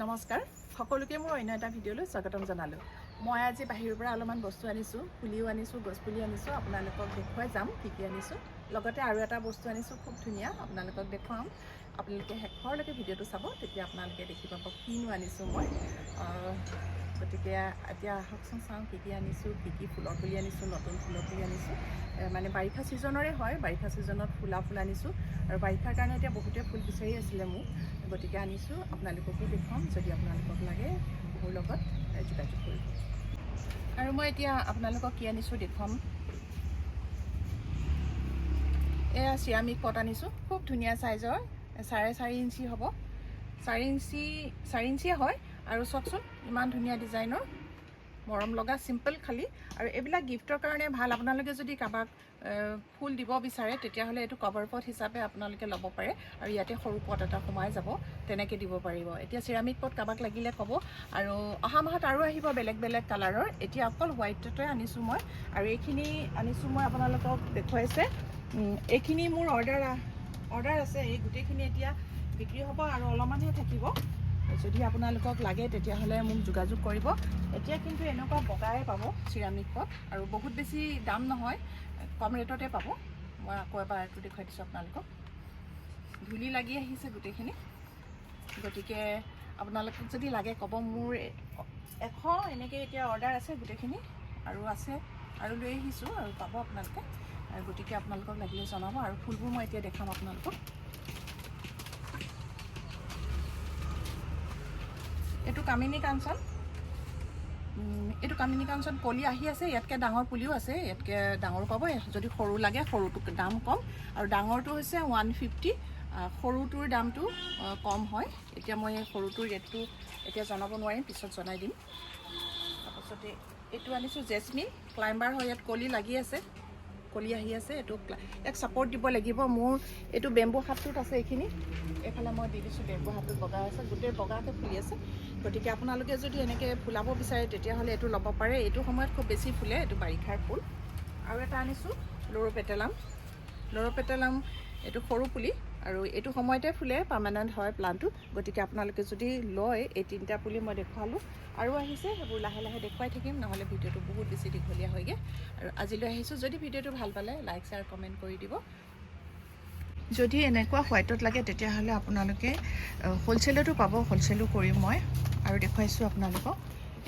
নমস্কাৰ। সকলোকে মোৰ অন্য এটা ভিডিঅ'লৈ স্বাগতম জনালোঁ। মই আজি বাহিৰৰ পৰা অলপমান বস্তু আনিছোঁ পুলিও আনিছোঁ গছপুলি আনিছোঁ আপোনালোকক দেখুৱাই যাম কি কি আনিছোঁ। লগতে আৰু এটা বস্তু আনিছোঁ খুব ধুনীয়া আপোনালোকক দেখুৱাম। আপোনালোকে শেষৰলৈকে ভিডিঅ'টো চাব তেতিয়া আপোনালোকে দেখি পাব কিনো আনিছোঁ মই। গতিকে এতিয়া আহকচোন চাওঁ কি কি আনিছোঁ কি কি ফুলৰ পুলি আনিছোঁ নতুন ফুলৰ পুলি আনিছোঁ। মানে বাৰিষা ছিজনৰে হয় বাৰিষা ছিজনত ফুলা ফুল আনিছোঁ। আৰু বাৰিষাৰ কাৰণে এতিয়া বহুতে ফুল বিচাৰি আছিলে মোক গতিকে আনিছোঁ আপোনালোককো দেখুৱাম যদি আপোনালোকক লাগে মোৰ লগত যোগাযোগ কৰিব। আৰু মই এতিয়া আপোনালোকক কি আনিছোঁ দেখুৱাম। এয়া চিৰামিক পট আনিছোঁ খুব ধুনীয়া চাইজৰ চাৰে চাৰি ইঞ্চি হ'ব। চাৰি ইঞ্চি চাৰি ইঞ্চিয়ে হয় আৰু চাওকচোন ইমান ধুনীয়া ডিজাইনৰ। মৰম লগা চিম্পল খালী। আৰু এইবিলাক গিফ্টৰ কাৰণে ভাল। আপোনালোকে যদি কাৰোবাক ফুল দিব বিচাৰে তেতিয়াহ'লে এইটো কভাৰ পট হিচাপে আপোনালোকে ল'ব পাৰে। আৰু ইয়াতে সৰু পট এটা সোমাই যাব তেনেকৈ দিব পাৰিব। এতিয়া চিৰামিক পট কাৰোবাক লাগিলে ক'ব। আৰু অহা মাহত আৰু আহিব বেলেগ বেলেগ কালাৰৰ। এতিয়া অকল হোৱাইটতে আনিছোঁ মই। আৰু এইখিনি আনিছোঁ মই আপোনালোকক দেখুৱাইছে। এইখিনি মোৰ অৰ্ডাৰ অৰ্ডাৰ আছে। এই গোটেইখিনি এতিয়া বিক্ৰী হ'ব আৰু অলপমানহে থাকিব। যদি আপোনালোকক লাগে তেতিয়াহ'লে মোক যোগাযোগ কৰিব। এতিয়া কিন্তু এনেকুৱা বগাই পাব চিৰামিক পট আৰু বহুত বেছি দাম নহয় কম ৰেটতে পাব। মই আকৌ এবাৰ এইটো দেখুৱাই দিছোঁ আপোনালোকক। ধূলি লাগি আহিছে গোটেইখিনি। গতিকে আপোনালোকক যদি লাগে ক'ব মোৰ এশ এনেকৈ এতিয়া অৰ্ডাৰ আছে গোটেইখিনি আৰু আছে আৰু লৈ আহিছোঁ আৰু পাব আপোনালোকে। আৰু গতিকে আপোনালোকক লাগিলে জনাব আৰু ফুলবোৰ মই এতিয়া দেখাম আপোনালোকক। এইটো কামিনী কাঞ্চন। এইটো কামিনী কাঞ্চন কলি আহি আছে ইয়াতকৈ ডাঙৰ পুলিও আছে ইয়াতকৈ ডাঙৰ পাব যদি সৰু লাগে সৰুটো দাম কম। আৰু ডাঙৰটো হৈছে ওৱান ফিফটি সৰুটোৰ দামটো কম হয়। এতিয়া মই সৰুটোৰ ৰেটটো এতিয়া জনাব নোৱাৰিম পিছত জনাই দিম। তাৰপাছতে এইটো আনিছোঁ জেচমিন ক্লাইম্বাৰ হয় ইয়াত কলি লাগি আছে। কলি আহি আছে, এইটো ইয়াক ছাপৰ্ট দিব লাগিব। মোৰ এইটো বেম্বু হাতটোত আছে এইখিনি। এইফালে মই দি দিছোঁ বেম্বু হাতটোত বগা আছে। গোটেই বগাকৈ ফুলি আছে। গতিকে আপোনালোকে যদি এনেকৈ ফুলাব বিচাৰে, তেতিয়াহ'লে এইটো ল'ব পাৰে। এইটো সময়ত খুব বেছি ফুলে, এইটো বাৰিষাৰ ফুল। আৰু এটা আনিছোঁ লৰোপেটেলাম লৰোপেটেলাম এইটো সৰু পুলি। আৰু এইটো সময়তে ফুলে পাৰ্মানেণ্ট হয় প্লানটোত গতিকে আপোনালোকে যদি লয় এই তিনিটা পুলি মই দেখুৱালোঁ। আৰু আহিছে সেইবোৰ লাহে লাহে দেখুৱাই থাকিম নহ'লে ভিডিঅ'টো বহুত বেছি দীঘলীয়া হয়গৈ। আৰু আজিলৈ আহিছোঁ। যদি ভিডিঅ'টো ভাল পালে লাইক শ্বেয়াৰ কমেণ্ট কৰি দিব। যদি এনেকুৱা হোৱাইটত লাগে তেতিয়াহ'লে আপোনালোকে হ'লচেলতো পাব। হ'লচেলো কৰিম মই। আৰু দেখুৱাইছোঁ আপোনালোকক।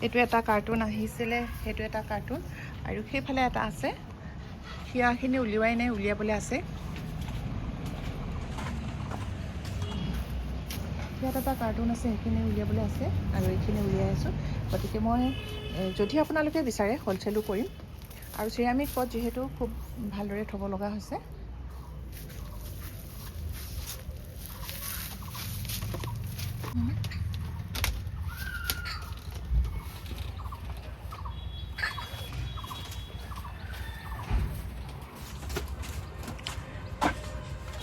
এইটো এটা কাৰ্টুন আহিছিলে সেইটো এটা কাৰ্টুন আৰু সেইফালে এটা আছে। সিয়াখিনি উলিওৱাই নাই উলিয়াবলৈ আছে। ইয়াত এটা কাৰ্টুন আছে, সেইখিনি উলিয়াবলৈ আছে আৰু এইখিনি উলিয়াই আছোঁ। গতিকে মই যদি আপোনালোকে বিচাৰে হ'লচেলো কৰিম। আৰু চিৰামিক পট যিহেতু খুব ভালদৰে থ'ব লগা হৈছে।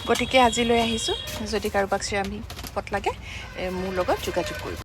গতিকে আজিলৈ আহিছোঁ। যদি কাৰোবাক চিৰামিক পট লাগে মোৰ লগত যোগাযোগ কৰিব।